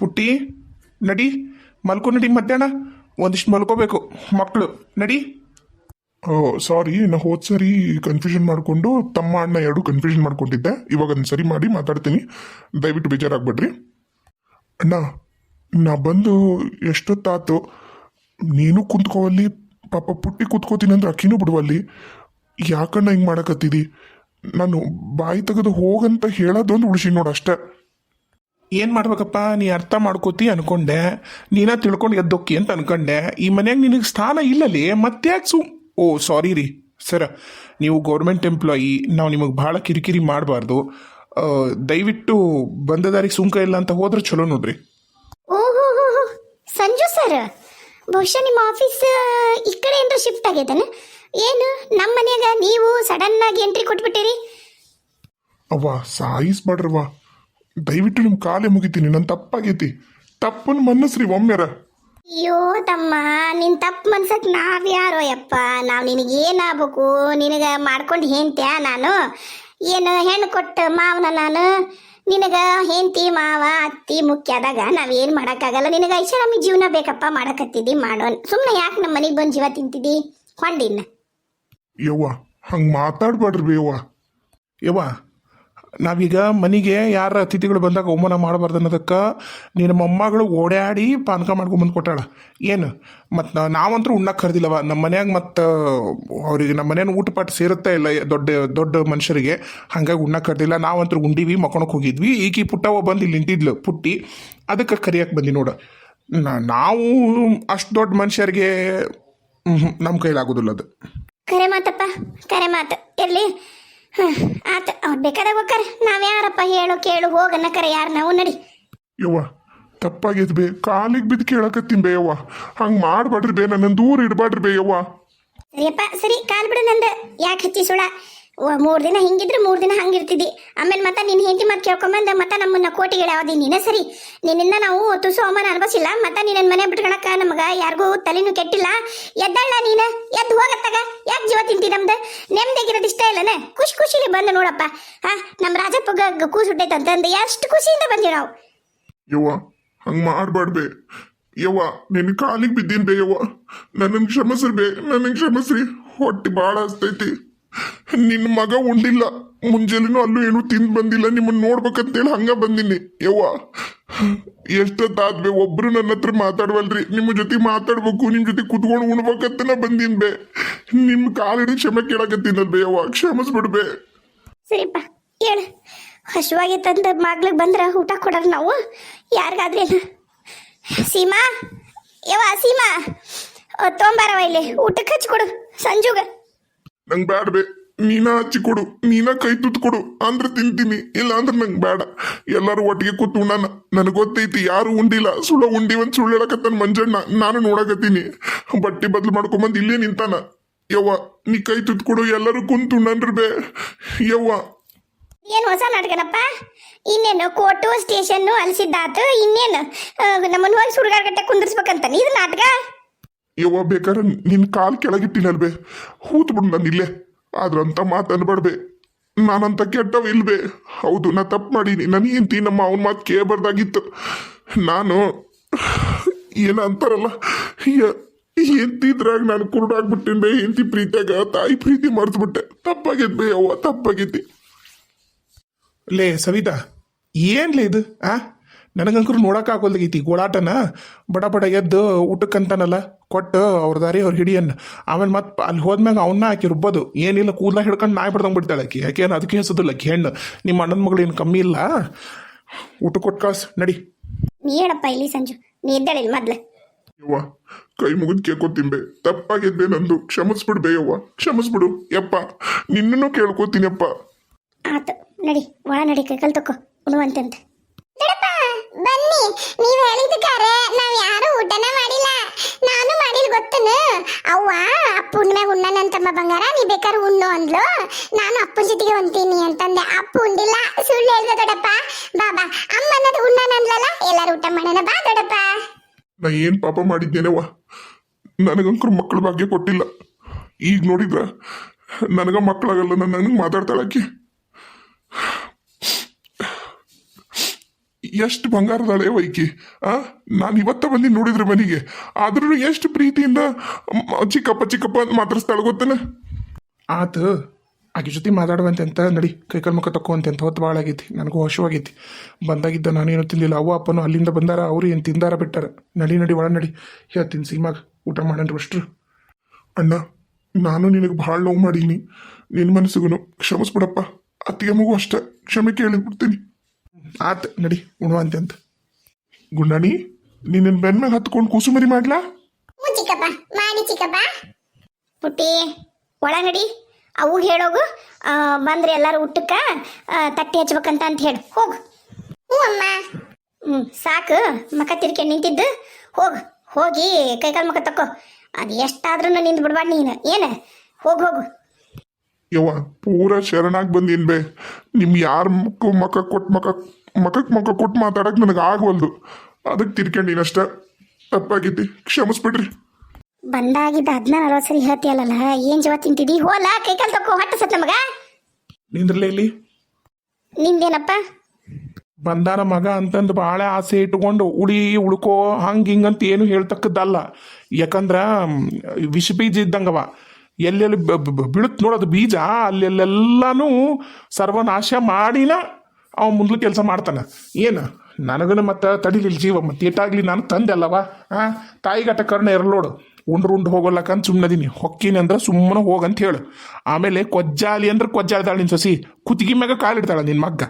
ಪುಟ್ಟಿ, ನಡಿ, ಮಲ್ಕೋ ನಡಿ ಮಧ್ಯಾಹ್ನ. ಒಂದಿಷ್ಟು ಮಲ್ಕೋಬೇಕು. ಮಕ್ಕಳು ನಡಿ. ಸಾರಿ ನಾ ಹೋದ್ ಸರಿ ಕನ್ಫ್ಯೂಷನ್ ಮಾಡಿಕೊಂಡು ತಮ್ಮ ಅಣ್ಣ ಎರಡು ಕನ್ಫ್ಯೂಷನ್ ಮಾಡ್ಕೊಂಡಿದ್ದೆ. ಇವಾಗ ಅದನ್ನ ಸರಿ ಮಾಡಿ ಮಾತಾಡ್ತೀನಿ. ದಯವಿಟ್ಟು ಬೇಜಾರಾಗ್ಬೇಡ್ರಿ. ಅಣ್ಣ, ನಾ ಬಂದು ಎಷ್ಟೊತ್ತಾತು ನೀನು ಕುಂತ್ಕೋವಲ್ಲಿ, ಪಾಪ ಪುಟ್ಟಿ ಕುತ್ಕೋತೀನಿ ಅಂದ್ರೆ ಅಕ್ಕಿನೂ ಬಿಡುವಲ್ಲಿ. ಯಾಕಣ್ಣ ಹಿಂಗೆ ಮಾಡಕತ್ತಿದಿ? ನಾನು ಬಾಯಿ ತೆಗೆದು ಹೋಗಂತ ಹೇಳೋದೊಂದು ಉಳಿಸಿ ನೋಡು ಅಷ್ಟೇ. ಏನು ಮಾಡ್ಬೇಕಪ್ಪ? ನೀ ಅರ್ಥ ಮಾಡ್ಕೋತಿ ಅನ್ಕೊಂಡೆ. ನೀನ ತಿಳ್ಕೊಂಡು ಎದ್ದೊಕ್ಕಿ ಅಂತ ಅನ್ಕೊಂಡೆ. ಈ ಮನೆಯಾಗ ನಿನಗೆ ಸ್ಥಾನ ಇಲ್ಲಲ್ಲಿ ಮತ್ತ್ಯಾಕೆ ಸು ಓ ಸಾರಿ ರೀ. ಸರ ನೀವು ಗೌರ್ಮೆಂಟ್ ಎಂಪ್ಲಾಯಿ ನಾವು ನಿಮಗೆ ಭಾಳ ಕಿರಿಕಿರಿ ಮಾಡಬಾರ್ದು. ದಯವಿಟ್ಟು ಬಂದ ದಾರಿಗೆ ಸುಂಕ ಇಲ್ಲ ಅಂತ ಹೋದ್ರೆ ಚಲೋ ನೋಡ್ರಿ. ಓಹೋ ಸಂಜು ಸರ್ ಬಹುಶಃ ನಿಮ್ಮ ಆಫೀಸ್ ಈ ಕಡೆ ಏನ್ರ ಶಿಫ್ಟ್ ಆಗೈತನ ಏನು? ನಮ್ಮ ಮನೆಯಾಗ ನೀವು ಸಡನ್ ಆಗಿ ಎಂಟ್ರಿ ಕೊಟ್ಬಿಟ್ಟಿರಿ? ಅವ್ವ ಸಾಯಿಸ್ಬೇಡ್ರವ್ವ ದಯವಿಟ್ಟು ನಿಮ್ಮ ಕಾಲೇ ಮುಗಿತೀನಿ ನನ್ನ ತಪ್ಪಾಗೈತಿ. ತಪ್ಪನ್ನು ಮನ್ನಸ್ರಿ ಒಮ್ಮೆರ. ಅಯ್ಯೋ ತಮ್ಮ ನಿನ್ ತಪ್ಪು ಮನ್ಸಕ್ ನಾವ್ ಯಾರೋ ಯಪ್ಪ? ನಾವ್ ನಿನಗೆ ಏನಾಗ್ಬೇಕು ನಿನಗ ಮಾಡ್ಕೊಂಡು ಹೇಂತ್ಯಾ ನಾನು? ಏನು ಹೆಣ್ಣು ಕೊಟ್ಟ ಮಾವನ ನಾನು? ನಿನಗ ಹೆಂಡತಿ ಮಾವ ಅತ್ತಿ ಮುಖ್ಯ ಆದಾಗ ನಾವೇನು ಮಾಡೋಕ್ಕಾಗಲ್ಲ? ನಿನಗೆ ಐಷಾರಾಮಿ ಜೀವನ ಬೇಕಪ್ಪ ಮಾಡಕತ್ತಿದ್ದಿ ಮಾಡೋ ಸುಮ್ಮನೆ ಯಾಕೆ ನಮ್ಮ ಮನೆಗೆ ಬಂದು ಜೀವ ತಿಂತಿದ್ದಿ? ಹೊಂಡಿನ್ನ ಯವ್ವ ಹಂಗೆ ಮಾತಾಡ್ಬೇಡ್ರಿ ಬೇವ್ವ ಯವ್ವ ನಾವೀಗ ಮನೆಗೆ ಯಾರ ಅತಿಥಿಗಳು ಬಂದಾಗ ಅವಮಾನ ಮಾಡಬಾರ್ದು ಅನ್ನೋದಕ್ಕೆ ನಿನ್ನ ಮೊಮ್ಮಗಳು ಓಡಾಡಿ ಪಾನಕ ಮಾಡ್ಕೊಂಬಂದು ಕೊಟ್ಟಾಳ. ಏನು? ಮತ್ತು ನಾವಂತೂ ಉಣ್ಣಕ್ಕೆ ಕರೆದಿಲ್ಲವ ನಮ್ಮ ಮನ್ಯಾಗ ಮತ್ತು, ಅವ್ರಿಗೆ ನಮ್ಮ ಮನೇನ ಊಟ ಪಾಠ ಸೇರುತ್ತಾ ಇಲ್ಲ ದೊಡ್ಡ ದೊಡ್ಡ ಮನುಷ್ಯರಿಗೆ. ಹಾಗಾಗಿ ಉಣ್ಣಕ್ಕೆ ಕರೆದಿಲ್ಲ ನಾವಂತೂ ಉಂಡಿವಿ ಮಕ್ಕೊಳಕ್ಕೆ ಹೋಗಿದ್ವಿ. ಈಕಿ ಪುಟ್ಟವ ಬಂದು ಇಲ್ಲಿ ನಿಂತಿದ್ಲು, ಪುಟ್ಟಿ. ಅದಕ್ಕೆ ಕರಿಯಕ್ಕೆ ಬಂದಿ ನೋಡು. ನಾವು ಅಷ್ಟು ದೊಡ್ಡ ಮನುಷ್ಯರಿಗೆ ನಮ್ಮ ಕೈಲಾಗೋದಿಲ್ಲ ಅದು. ಕರೆ ಮಾತಪ್ಪ, ಕರೆ ಮಾತು. ಹ್ಮ್ ಆತ ಅವ್ರು ಬೇಕಾದಾಗ ಹೋಗ್ತಾರ ನಾವ್ ಯಾರಪ್ಪ ಹೇಳು ಕೇಳು ಹೋಗನ್ನ ಕರೆ ಯಾರು ನಾವು ನಡಿ. ಯವ್ವ ತಪ್ಪಾಗಿದ್ ಬೇ ಕಾಲಿಗೆ ಬಿದ್ದು ಕೇಳಕತ್ತೀನಿ ಬೇ ಯವ್ವ. ಹಂಗೆ ಮಾಡ್ಬೇಡ್ರಿ ಬೇ ನನ್ನ ದೂರ ಇಡಬೇಡ್ರಿ ಬೇ ಯವ್ವ. ಸರಿಯಪ್ಪ ಸರಿ ಕಾಲ್ ಬಿಡು ನಂದು. ಯಾಕೆ ಹಚ್ಚಿ ಸುಳ? ಮೂರ್ ದಿನ ಹಿಂಗಿದ್ರೆ ಮೂರು ದಿನ ಹಂಗಿರ್ತಿದ್ದಿ. ಆಮೇಲೆ ಮತ್ತೆ ನಿನ್ನ ಹೆಂಡತಿ ಮತ್ತೆ ಕೇಳ್ಕೊಂಬಂದ, ಮತ್ತೆ ನಮ್ಮನ್ನ ಕೋಟಿಗೆ ಯಾವ್ದಿ ನೀನೇ? ಸರಿ, ನಿನ್ನಿಂದ ನಾವು ತುಸು ಅವಮಾನ ಅನ್ಭವಿಸಿಲ್ಲ. ಮತ್ತೆ ನಿನ್ನ ಮನೆ ಬಿಟ್ಕೊಳಕ ನಮಗ ಯಾರಿಗೂ ತಲೆನೂ ಕೆಟ್ಟಿಲ್ಲ. ಎದ್ದಾಳ ನೀನ? ಎದ್ದು ಹೋಗತ್ತಾಗ ಯಾಕೆ ಜೀವ ತಿಂತಿ ನಮ್ದು? ನೆಮ್ಮದಿಗಿರೋದು ಇಷ್ಟ ಇಲ್ಲನೆ? ಖುಷಿ ಖುಷಿಲಿ ಬಂದು ನೋಡಪ್ಪ. ಹಾ ನಮ್ಮ ರಾಜಪ್ಪಗ ಕೂಸು ಹುಟ್ಟೈತಂತಂದು ಎಷ್ಟು ಖುಷಿಯಿಂದ ಬಂದಿವಿ ನಾವು. ಯವ್ವ, ಹಂಗೆ ಮಾಡಬಾರ್ದೆ. ಯವ್ವ ನಿನ್ನ ಕಾಲಿಗೆ ಬಿದ್ದೀನಿ ಬೇ ಯವ್ವ. ನನಗೆ ಕ್ಷಮಸ್ರಿ ಬೇ ನನಗೆ ಕ್ಷಮಸ್ರಿ. ಹೊಟ್ಟೆ ಭಾಳ ಹಸ್ತೈತಿ. ನಿನ್ನ ಮಗ ಉಂಡಿಲ್ಲ. ಮುಂಜಾನೆನೂ ಅಲ್ಲೂ ಏನೂ ತಿಂದು ಬಂದಿಲ್ಲ. ನಿಮ್ಮನ್ನ ನೋಡ್ಬೇಕಂತೇಳಿ ಹಂಗ ಬಂದೀನಿ. ಯವ್ವ ಎಷ್ಟೊತ್ತಾದ್ಬೇ ಒಬ್ರು ನನ್ನ ಹತ್ರ ಮಾತಾಡ್ವಲ್ರಿ. ನಿಮ್ಮ ಜೊತೆ ಮಾತಾಡ್ಬೇಕು. ನಿಮ್ಮ ಜೊತೆ ಕುತ್ಕೊಂಡು ಉಣ್ಬೇಕಂತ ಬಂದಿನ್ ಬೇ. ನಿಮ್ಮ ಕಾಲಿಡಿ ಕ್ಷಮೆ ಕೇಳಕತ್ತೀನಲ್ ಬೇ ಯವ್ವ? ಕ್ಷಮಿಸ್ಬಿಡ್ಬೆ. ಸರಿಪ್ಪ, ಹೇಳ. ಹಸುವಾಗಿ ತಂದ ಮಗ್ಳಿಗೆ ಬಂದ್ರೆ ಊಟ ಕೊಡಲ್ಲ ನಾವು? ಯಾರಿಗಾದ್ರೆ ಸೀಮಾ? ಯವ್ವ, ಸೀಮಾ? ತೊಂಬಾರವ ಇಲ್ಲಿ. ಊಟಕ್ಕೆ ಹಚ್ಕೊಡು. ಸಂಜುಗ. ನಂಗೆ ಬೇಡ ಬೇ. ನೀನ ಹಚ್ಚಿ ಕೊಡು, ನೀನ ಕೈ ತುತ್ತು ಕೊಡು, ಅಂದ್ರೆ ತಿಂತೀನಿ. ಇಲ್ಲ ಅಂದ್ರೆ ನಂಗೆ ಬೇಡ ಎಲ್ಲರೂ ಒಟ್ಟಿಗೆ ಕೂತು ಉಣ್ಣಾನ ನನಗೆ ಗೊತ್ತೈತಿ, ಯಾರು ಉಂಡಿಲ್ಲ. ಸುಳ್ಳ ಒಂದು ಸುಳ್ಳು ಹೇಳಕತ್ತಾನ ಮಂಜಣ್ಣ. ನಾನು ನೋಡಕತ್ತೀನಿ. ಬಟ್ಟೆ ಬದ್ಲು ಮಾಡ್ಕೊಂಬಂದು ಇಲ್ಲೇ ನಿಂತಾನ. ಯವ್ವ, ನೀ ಕೈ ತುತ್ತು ಕೊಡು, ಎಲ್ಲರೂ ಕುಂತು ಉಣ್ಣನ್ರಿ ಬೇ. ಯವ್ವ. ಏನು ಹೊಸ ನಾಟಕನಪ್ಪ? ಇನ್ನೇನು ಕೋಟು ಸ್ಟೇಷನ್ನು ಅಲ್ಸಿದ್ದಾತು? ಇನ್ನೇನು ನಮ್ಮನ್ನ ಹೋಗಿ ಸುಡುಗಾಡ್ಗಟ್ಟೆ ಕುಂದಿರ್ಸ್ಬೇಕಂತಾನೆ ಇದು ನಾಟಕ? ಯವ್ವ ಬೇಕಾದ್ರೆ ನಿನ್ನ ಕಾಲ್ ಕೆಳಗಿಟ್ಟಿನಲ್ ಬೇ ಹೂತ್ ಬಿಡು ನಾನು ಇಲ್ಲೇ. ಆದ್ರಂತ ಮಾತು ನಾನಂತ ಕೆಟ್ಟವ ಇಲ್ಬೆ ಹೌದು, ನಾ ತಪ್ಪು ಮಾಡೀನಿ. ನನ್ನ ಹೆಂಡತಿ ನಮ್ಮ ಅವನ ಮಾತು ಕೇಳಬಾರ್ದಾಗಿತ್ತು. ನಾನು ಏನ ಅಂತಾರಲ್ಲ ಹೆಂಡತಿದ್ರಾಗ ನಾನು ಕುರುಡಾಗ್ಬಿಟ್ಟಿನ ಬೇ ಹೆಂಡತಿ ಪ್ರೀತಿಯಾಗ ತಾಯಿ ಪ್ರೀತಿ ಮರ್ತ್ಬಿಟ್ಟೆ. ತಪ್ಪಾಗೈತೆ ಬೇ ಅವ್ವ ತಪ್ಪಾಗೈತಿ. ಲೇ, ಸವಿತಾ, ಏನ್ಲೇ ಇದು, ಆ? ನನಗಂಕರು ನೋಡಕ್ ಆಗೋದೈತಿ ಗೋಳಾಟನ. ಬಡ ಬಡ ಎದ್ದು ಊಟಕ್ಕಂತಾನಲ್ಲ ಕೊಟ್ಟು ಅವ್ರ ದಾರಿ ಅವ್ರ ಹಿಡಿಯನ್ನ. ಆಮೇಲೆ ಮತ್ತೆ ಅಲ್ಲಿ ಹೋದ್ಮ್ಯಾಗ ಅವನ್ನ ಆಕಿ ರುಬ್ಬೋದು. ಏನಿಲ್ಲ ಕೂದಲ ಹಿಡ್ಕೊಂಡು ನಾಯಿ ಬಿಡ್ದಂಗೆ ಬಿಡ್ತಾಳೆ ಆಕಿ. ಯಾಕೆ ಅದಕ್ಕೆ ಹೆಸದಿಲ್ಲ ಆಕಿ ಹೆಣ್ಣು. ನಿಮ್ಮ ಅಣ್ಣನ ಮಗಳು ಏನು ಕಮ್ಮಿ ಇಲ್ಲ? ಊಟ ಕೊಟ್ಟು ಕಾಸ್ ನಡಿ. ನೀ ಹೇಳಪ್ಪ ಇಲ್ಲಿ ಸಂಜು ನೀ ಇದ್ದಾಳಿಲ್ಲ ಮೊದ್ಲು. ಯವ್ವ ಕೈ ಮುಗಿದ್ ಕೇಳ್ಕೊತಿಂಬೆ ಬೇ ತಪ್ಪಾಗಿದ್ದೆ ನಂದು. ಕ್ಷಮಿಸ್ಬಿಡ್ಬೇ ಯವ್ವ. ಕ್ಷಮಿಸ್ಬಿಡು. ಯಪ್ಪ ನಿನ್ನನ್ನು ಕೇಳ್ಕೊತೀನಿ ಅಪ್ಪ. ಆತು ನಡಿ ಒಳ ನಡಿ ಕೈಕಲ್ ತಕೋ ಉಣುವಂತಂತ ಬನ್ನಿ, ನೀವು ಹೇಳಿದಕ್ಕಾರೆ ನಾವ್ ಯಾರು ಊಟನ ಮಾಡಿಲ್ಲ. ನಾನು ಮಾಡಿಲ್ ಗೊತ್ತನ? ಅವ್ವ, ಅಪ್ಪನ ಮ್ಯಾಗ ಉಣ್ಣನಂತಮ್ಮ ಬಂಗಾರ, ನೀ ಬೇಕಾದ್ರೆ ಉಣ್ಣು ಅಂದ್ಲು. ನಾನು ಅಪ್ಪನ ಜೊತೆಗೆ ಹೊಂತೀನಿ ಅಂತಂದೆ. ಅಪ್ಪ ಉಂಡಿಲ್ಲ. ಸುಳ್ಳು ಹೇಳ್ದ ದೊಡ್ಡಪ್ಪ. ಬಾಬಾ ಅಮ್ಮ ಅನ್ನೋದು ಉಣ್ಣನಂದ್ಲಲ್ಲ ಎಲ್ಲಾರು ಊಟ ಮಾಡೋಣ ಬಾ ದೊಡ್ಡಪ್ಪ. ನಾ ಏನ್ ಪಾಪ ಮಾಡಿದ್ದೇನವ್ವ? ನನಗಂಕರು ಮಕ್ಕಳ ಭಾಗ್ಯ ಕೊಟ್ಟಿಲ್ಲ. ಈಗ ನೋಡಿದ್ರ, ನನಗ ಮಕ್ಕಳಾಗಲ್ಲ ನನಗೆ ಮಾತಾಡ್ತಾಳಕ್ಕೆ. ಎಷ್ಟು ಬಂಗಾರದಾಳೆ ವೈಕಿ ಆ? ನಾನು ಇವತ್ತ ಬಂದು ನೋಡಿದ್ರೆ ಮನೆಗೆ. ಆದ್ರೂ ಎಷ್ಟು ಪ್ರೀತಿಯಿಂದ ಮ್, ಚಿಕ್ಕಪ್ಪ ಚಿಕ್ಕಪ್ಪ ಅಂತ ಮಾತಾಡಿಸ್ತಾಳೆ ಗೊತ್ತೇನ? ಆತು ಆಕೆ ಜೊತೆ ಮಾತಾಡುವಂತೆ ಅಂತ ನಡಿ ಕೈಕಾಲು ಮುಖ ತಕ್ಕುವಂತೆ ಅಂತ ಹೊತ್ತು ಭಾಳ ಆಗೈತಿ. ನನಗೂ ಹಶುವಾಗೈತಿ ಬಂದಾಗಿದ್ದ ನಾನೇನು ತಿಂದಿಲ್ಲ ಅವ್ವ ಅಪ್ಪನು ಅಲ್ಲಿಂದ ಬಂದಾರ ಅವರು ಏನು ತಿಂದಾರ ಬಿಟ್ಟಾರ. ನಡಿ ನಡಿ ಒಳ ನಡಿ. ಹೇಳ್ತೀನಿ ಸೀಮಾಗ ಊಟ ಮಾಡಣ್ರಿ ಅಷ್ಟ್ರು. ಅಣ್ಣ ನಾನು ನಿನಗೆ ಭಾಳ ನೋವು ಮಾಡೀನಿ. ನಿನ್ನ ಮನಸ್ಸಿಗೂ ಕ್ಷಮಿಸ್ಬಿಡಪ್ಪ. ಅತ್ತಿಗೆ ಮಗು ಅಷ್ಟೇ. ಕ್ಷಮೆ ಕೇಳಿ ಬಿಡ್ತೀನಿ ಆತ್ ನಡಿ ಉಣುವಂತೆ ಅಂತ ಗುಂಡಾಣಿ ನಿನ್ನ ಬೆನ್ನ ಮ್ಯಾಗ ಹತ್ಕೊಂಡು ಕುಸುಮರಿ ಮಾಡ್ಲಾ? ಹ್ಞೂ ಚಿಕ್ಕಪ್ಪ ಮಾಡಿ ಚಿಕ್ಕಪ್ಪ. ಪುಟ್ಟಿ ಒಳಗಡಿ ಅವು ಹೇಳೋಗು ಆ, ಬಂದ್ರೆ ಎಲ್ಲರೂ ಊಟಕ್ಕೆ ಆ, ತಟ್ಟೆ ಹಚ್ಬೇಕಂತ ಅಂತ ಹೇಳು. ಹೋಗು. ಹ್ಞೂ ಅಮ್ಮ. ಹ್ಞೂ ಸಾಕು. ಮಕ ತಿರ್ಕೊಂಡು ನಿಂತಿದ್ದು. ಹೋಗು. ಹೋಗಿ ಕೈಕಾಲು ಮಕ ತಕ್ಕೋ ಅದು ಎಷ್ಟಾದ್ರೂ ನಿಂದು ಬಿಡ್ಬಾರ್ದು ನೀನು. ಏನು? ಹೋಗು ಹೋಗು. ಯವ್ವ ಪೂರ ಶರಣಾಗಿ ಬಂದೀನಿ ಬೇ. ನಿಮ್ ಯಾರ ಮಕ್ಕ ಮಕ್ಕ ಕೊಟ್ಟು ಮಕ್ಕ ಮಕ್ಕಕ್ಕೆ ಮಕ್ಕ ಕೊಟ್ಟು ಮಾತಾಡಕ್ ನನಗೆ ಆಗವಲ್ದು. ಅದಕ್ಕೆ ತಿರ್ಕೊಂಡಿನಷ್ಟ ತಪ್ಪಾಗಿದ್ದಿ ಕ್ಷಮಿಸ್ಬಿಡ್ರಿ. ಬಂದಾಗಿದ್ದ ಹದಿನಾರು ನಲ್ವತ್ತು ಸರಿ ಹೇಳ್ತಿಯಲ್ಲ ಏನ್ ಜೀವ ತಿಂತಿದಿ? ಹೋಲ ಕೈಕಾಲು ತಕ್ಕೋ ಹೊಟ್ಟ ಸತ್ ನಮಗ? ನಿಂದ್ರಲೇ ಇಲ್ಲಿ? ನಿಂದೇನಪ್ಪ? ಬಂದಾರ ಮಗ ಅಂತಂದು ಭಾಳ ಆಸೆ ಇಟ್ಕೊಂಡು ಉಳಿ ಉಳ್ಕೋ ಹಂಗೆ ಹಿಂಗಂತ ಏನು ಹೇಳ್ತಕ್ಕದ್ದಲ್ಲ. ಯಾಕಂದ್ರ ಮ್, ವಿಷ ಬೀಜ ಇದ್ದಂಗವ. ಎಲ್ಲೆಲ್ಲಿ ಬೀಳುತ್ತೆ ನೋಡೋದು ಬೀಜ. ಅಲ್ಲೆಲ್ಲೆಲ್ಲನೂ ಸರ್ವನಾಶ ಮಾಡಿನ ಅವ ಮುಂದ್ಲು ಕೆಲಸ ಮಾಡ್ತಾನೆ. ಏನು? ನನಗೂ ಮತ್ತೆ ತಡಿಲಿಲ್ಲ ಜೀವ. ಮತ್ತೆ ಏಟಾಗ್ಲಿ ನಾನು ತಂದೆ ಅಲ್ಲವ? ಹಾಂ ತಾಯಿಗಟ್ಟ ಕರ್ಣ ಇರಲೋಡು ಉಂಡ್ರು ಉಂಡು ಹೋಗೋಲ್ಲಕಂತ ಸುಮ್ಮನದೀನಿ ಹೊಕ್ಕೀನಿ ಅಂದ್ರೆ ಸುಮ್ಮನೆ ಹೋಗಂತ ಹೇಳು. ಆಮೇಲೆ ಕೊಜ್ಜಾಲಿ ಅಂದ್ರೆ ಕೊಜ್ಜಾಳ್ದಾಳ ನಿನ್ನ ಸಸಿ. ಕುತ್ತಿಗೆ ಮ್ಯಾಗ ಕಾಲಿಡ್ತಾಳ ನಿನ್ನ ಮಗ್ಗ.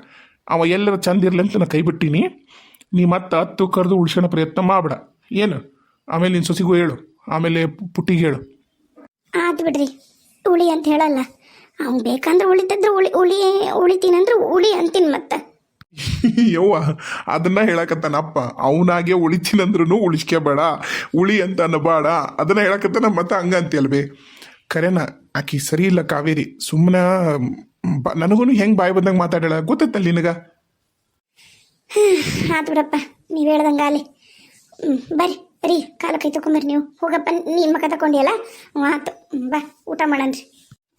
ಅವ ಎಲ್ಲರೂ ಚಂದ ಇರ್ಲಿ ಅಂತ ನಾ ಕೈ ಬಿಟ್ಟೀನಿ. ನೀ ಮತ್ತೆ ಹತ್ತು ಕರೆದು ಉಳ್ಸೋಣ ಪ್ರಯತ್ನ ಮಾಡ್ಬೇಡ. ಏನು? ಆಮೇಲೆ ನಿನ್ನ ಸಸಿಗೂ ಹೇಳು. ಆಮೇಲೆ ಪುಟ್ಟಿಗೆ ಹೇಳು. ಆತು ಬಿಡ್ರಿ. ಉಳಿ ಅಂತ ಹೇಳಲ್ಲ. ಅವ್ನು ಬೇಕಂದ್ರೆ ಉಳಿತಂದ್ರೆ ಉಳಿ ಉಳಿ ಉಳಿತೀನಂದ್ರೆ ಉಳಿ ಅಂತೀನಿ ಮತ್ತೆ. ಯವ್ವ ಅದನ್ನ ಹೇಳಕತ್ತಾನಪ್ಪ. ಅವನಾಗೆ ಉಳಿತೀನಂದ್ರೂ ಉಳಿಸ್ಕೋಬೇಡ. ಉಳಿ ಅಂತ ಅನ್ನಬೇಡ. ಅದನ್ನ ಹೇಳಕತ್ತಾನ ಮತ್ತೆ ಹಂಗ ಅಂತೀಯಲ್ವೇ? ಖರೇನ ಆಕಿ ಸರಿ ಇಲ್ಲ ಕಾವೇರಿ. ಸುಮ್ಮನೆ ನನಗೂ ಹೆಂಗೆ ಬಾಯಿ ಬಂದಂಗ ಮಾತಾಡಲ್ಲ ಗೊತ್ತೈತಲ್ಲ ನಿನಗ? ಆತು ಬಿಡಪ್ಪ. ನೀವು ಹೇಳ್ದಂಗೆ ಅಲ್ಲಿ ಬರ್ರಿ. ರೀ, ಕಾಲ ಕೈ ತಗೊಂಬರ್ರಿ ನೀವು. ಹೋಗಪ್ಪ ನೀನು ಮಕ ತಗೊಂಡಿಯಲ್ಲ ಆತು ಬಾ, ಊಟ ಮಾಡಣ್ರಿ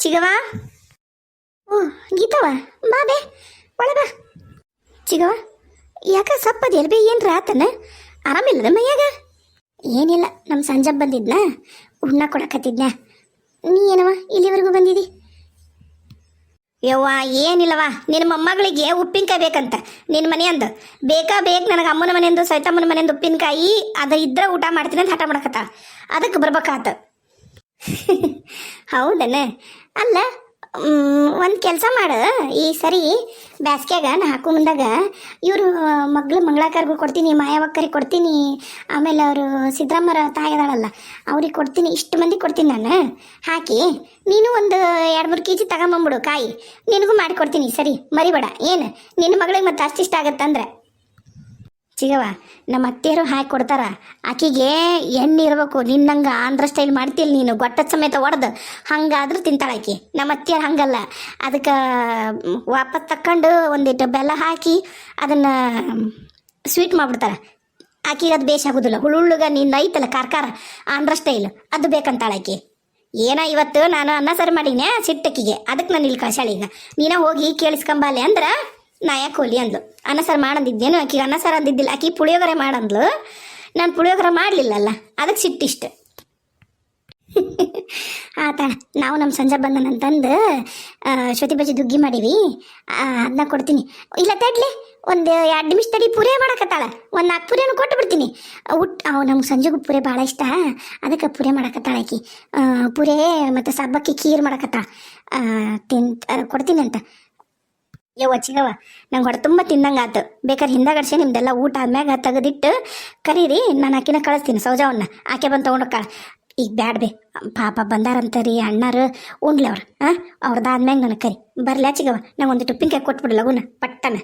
ಚಿಗವ ಓ ಗೀತವ ಬಾ ಬೇ ಒಳ ಬಾ. ಚಿಗವ ಯಾಕ ಸಪ್ಪದಿಯಲ್ಲ ಬೇ ಏನು ರಾತನ ಆರಾಮಿಲ್ಲದ ಮೈಯಾಗ ಏನಿಲ್ಲ ನಮ್ಮ ಸಂಜೆ ಬಂದಿದ್ನ? ಉಣ್ಣ ಕೊಡಕತ್ತಿದ್ನ? ನೀ ಏನವ ಇಲ್ಲಿವರೆಗೂ ಬಂದಿದಿ? ಯವ್ವ ಏನಿಲ್ಲವ ನಿನ್ನ ಮೊಮ್ಮಗಳಿಗೆ ಉಪ್ಪಿನಕಾಯಿ ಬೇಕಂತ. ನಿನ್ನ ಮನೆಯಂದು ಬೇಕಾ ಬೇಕು ನನಗೆ ಅಮ್ಮನ ಮನೆಯಂದು ಸೈತಮ್ಮನ ಮನೆಯಂದು ಉಪ್ಪಿನಕಾಯಿ, ಅದು ಇದ್ರೆ ಊಟ ಮಾಡ್ತೀನಿ ಅಂತ ಹಠ ಮಾಡಕತ್ತ ಅದಕ್ಕೆ ಬರ್ಬೇಕಾತ. ಹೌದನ ಅಲ್ಲ ಒಂದು ಕೆಲಸ ಮಾಡು. ಈ ಸರಿ ಬ್ಯಾಸ್ಗ್ಯಾಗ, ನಾ ಹಾಕೋ ಮುಂದಾಗ ಇವರು ಮಗ್ಳು ಮಂಗಳಾಕರ್ಗೂ ಕೊಡ್ತೀನಿ, ಮಾಯಾವಕ್ಕರಿಗೆ ಕೊಡ್ತೀನಿ. ಆಮೇಲೆ ಅವರು ಸಿದ್ದರಾಮರ ತಾಯಿದಾಳಲ್ಲ ಅವ್ರಿಗೆ ಕೊಡ್ತೀನಿ, ಇಷ್ಟು ಮಂದಿ ಕೊಡ್ತೀನಿ ನಾನು. ಹಾಕಿ, ನೀನು ಒಂದು ಎರಡು, ಮೂರು ಕೆ ಜಿ ತಗೊಂಬಂಬಿಡು ಕಾಯಿ. ನಿನಗೂ ಮಾಡಿಕೊಡ್ತೀನಿ ಸರಿ ಮರಿಬೇಡ. ಏನು, ನಿನ್ನ ಮಗಳಿಗೆ ಮತ್ತೆ ಅಷ್ಟಿಷ್ಟ ಆಗತ್ತಂದ್ರೆ. ಚಿಗವ, ನಮ್ಮ ಅತ್ತೆಯರು ಹಾಕಿ ಕೊಡ್ತಾರ. ಆಕಿಗೆ ಎಣ್ಣೆ ಇರಬೇಕು ನಿನ್ನಂಗೆ ಆಂಧ್ರ ಸ್ಟೈಲ್ ಮಾಡ್ತಿಲ್ಲ ನೀನು ಗೊಟ್ಟದ ಸಮೇತ ಒಡೆದು, ಹಂಗಾದ್ರೂ ತಿಂತಾಳೆ ಆಕಿ. ನಮ್ಮ ಅತ್ತೆಯರು ಹಂಗಲ್ಲ. ಅದಕ್ಕೆ, ವಾಪಸ್ ತಕ್ಕೊಂಡು ಒಂದಿಟ್ಟು ಬೆಲ್ಲ ಹಾಕಿ ಅದನ್ನು ಸ್ವೀಟ್ ಮಾಡಿಬಿಡ್ತಾರೆ. ಆಕಿಗೆ ಅದು ಬೇಷ್ ಆಗೋದಿಲ್ಲ. ಹುಳುಳ್ಳುಗ ನಿನ್ನ ಐತಲ್ಲ ಕಾರ್ಕಾರ, ಆಂಧ್ರ ಸ್ಟೈಲ್ ಅದು ಬೇಕಂತಾಳ ಆಕಿ. ಏನೋ ಇವತ್ತು ನಾನು ಅನ್ನ ಸರಿ ಮಾಡೀನಿ, ಸಿಟ್ಟಕ್ಕಿಗೆ. ಅದಕ್ಕೆ ನಾನು ಇಲ್ಲಿ ಕಳ್ಸಾಳ ಈಗ. ನೀನ ಹೋಗಿ ಕೇಳಿಸ್ಕೊಂಬಾಲೆ ಅಂದ್ರೆ ನಾ ಯಾಕೆ ಹೋಲಿ ಅಂದ್ಲು. ಅನ್ನ ಸಾರು ಮಾಡಂದಿದ್ದೇನು ಆಕಿಗೆ ಅನ್ನ ಸಾರು ಅಂದಿದ್ದಿಲ್ಲ. ಆಕಿ ಪುಳಿಯೋಗರೆ ಮಾಡಂದ್ಲು. ನಾನು ಪುಳಿಯೋಗರೆ ಮಾಡಲಿಲ್ಲಲ್ಲ. ಅದಕ್ಕೆ ಸಿಟ್ಟಿಷ್ಟ ಆತ ನಾವು ನಮ್ಮ ಸಂಜೆ ಬಂದನಂತಂದು ಶ್ವತಿ ಬಜ್ಜಿ ದುಗ್ಗಿ ಮಾಡೀವಿ. ಅದನ್ನ ಕೊಡ್ತೀನಿ. ಇಲ್ಲ, ತಡ್ಲಿ. ಒಂದು ಎರಡು ನಿಮಿಷ ತಡಿ, ಪುರೇ ಮಾಡಕತ್ತಾಳ. ಒಂದು ನಾಲ್ಕು ಪುರಿಯನ್ನು ಕೊಟ್ಟು ಬಿಡ್ತೀನಿ. ಉಟ್ ಅವು ನಮ್ಗೆ ಸಂಜೆಗೂ ಪುರೆ ಭಾಳ ಇಷ್ಟ. ಅದಕ್ಕೆ ಪುರೆ ಮಾಡಕತ್ತಾಳ ಆಕಿ. ಪೂರೆ ಮತ್ತು ಸಬ್ಬಕ್ಕಿ ಖೀರ್ ಮಾಡಕತ್ತಾಳ. ತಿಂತ ಕೊಡ್ತೀನಿ ಅಂತ ಯವ್ವ ಚಿಗವ ನಂಗೆ ಹೊಡೆ ತುಂಬ ತಿಂದಂಗೆ ಆತು. ಬೇಕಾದ್ರೆ ಹಿಂದಗಡ್ಸೆ ನಿಮ್ದೆಲ್ಲ ಊಟ ಆದ್ಮ್ಯಾಗ ತೆಗೆದಿಟ್ಟು ಕರೀರಿ, ನಾನು ಆಕಿನ ಕಳಿಸ್ತೀನಿ ಸೌಜಾವನ್ನ ಆಕೆ ಬಂದು ತೊಗೊಂಡೋಕ್ಕಾಳ ಈಗ ಬ್ಯಾಡ್ಬೇ ಪಾಪ ಬಂದಾರಂತರಿ, ಅಣ್ಣಾರು, ಉಣ್ಲಿ ಅವ್ರು ಹಾಂ ಅವ್ರದ್ದಾದ್ಮ್ಯಾಗ ನನಗೆ ಕರಿ. ಬರ್ಲ್ಯಾ ಚಿಗವ ನಂಗೆ ಒಂದು ಉಪ್ಪಿನಕಾಯಿ ಕೊಟ್ಬಿಡು ಲಗುನ, ಪಟ್ಟನ.